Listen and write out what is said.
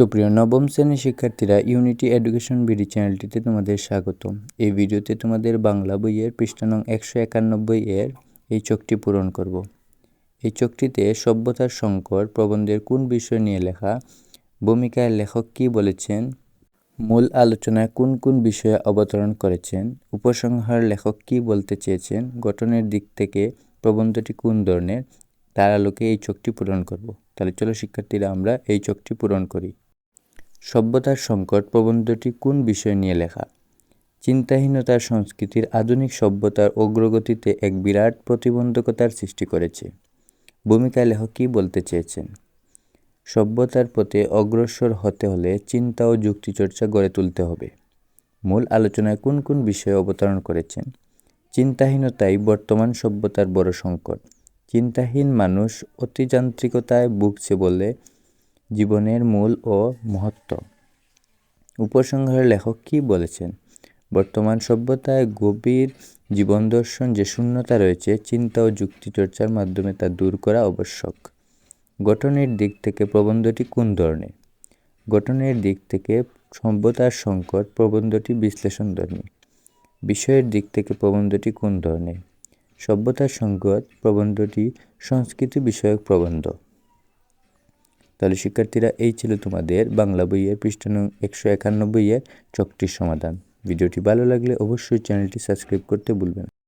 সুপ্রিয় নবম শ্রেণির শিক্ষার্থীরা ইউনিটি এডুকেশন বিডি চ্যানেলটিতে তোমাদের স্বাগত। এই ভিডিওতে তোমাদের বাংলা বইয়ের পৃষ্ঠা নং একশো একানব্বই এর এই চোখটি পূরণ করব। এই চোখটিতে সভ্যতার সংকট প্রবন্ধের কোন বিষয় নিয়ে লেখা, ভূমিকায় লেখক কী বলেছেন, মূল আলোচনায় কোন কোন বিষয়ে অবতরণ করেছেন, উপসংহার লেখক কী বলতে চেয়েছেন, গঠনের দিক থেকে প্রবন্ধটি কোন ধরনের, তার আলোকে এই চোখটি পূরণ করব। তাহলে চলো শিক্ষার্থীরা আমরা এই চোখটি পূরণ করি। সভ্যতার সংকট প্রবন্ধটি কোন বিষয় নিয়ে লেখা? চিন্তাহীনতার সংস্কৃতির আধুনিক সভ্যতার অগ্রগতিতে এক বিরাট প্রতিবন্ধকতার সৃষ্টি করেছে। ভূমিকায় লেখক কী বলতে চেয়েছেন? সভ্যতার পথে অগ্রসর হতে হলে চিন্তা ও যুক্তিচর্চা গড়ে তুলতে হবে। মূল আলোচনায় কোন কোন বিষয়ে অবতরণ করেছেন? চিন্তাহীনতাই বর্তমান সভ্যতার বড় সংকট। চিন্তাহীন মানুষ অতিযান্ত্রিকতায় ভুগছে বলে জীবনের মূল ও মহত্ব। উপসংহারের লেখক কী বলেছেন? বর্তমান সভ্যতায় গভীর জীবন দর্শন যে শূন্যতা রয়েছে, চিন্তা ও যুক্তিচর্চার মাধ্যমে তা দূর করা আবশ্যক। গঠনের দিক থেকে প্রবন্ধটি কোন ধরনের? গঠনের দিক থেকে সভ্যতার সংকট, প্রবন্ধটি বিশ্লেষণ ধর্মী বিষয়ের দিক থেকে প্রবন্ধটি কোন ধরনের? সভ্যতার সংকট, প্রবন্ধটি সংস্কৃতি বিষয়ক প্রবন্ধ। তাহলে শিক্ষার্থীরা এই ছিল তোমাদের বাংলা বইয়ের পৃষ্ঠা নং একশো একানব্বইয়ের চকটির সমাধান। ভিডিওটি ভালো লাগলে অবশ্যই চ্যানেলটি সাবস্ক্রাইব করতে ভুলবেন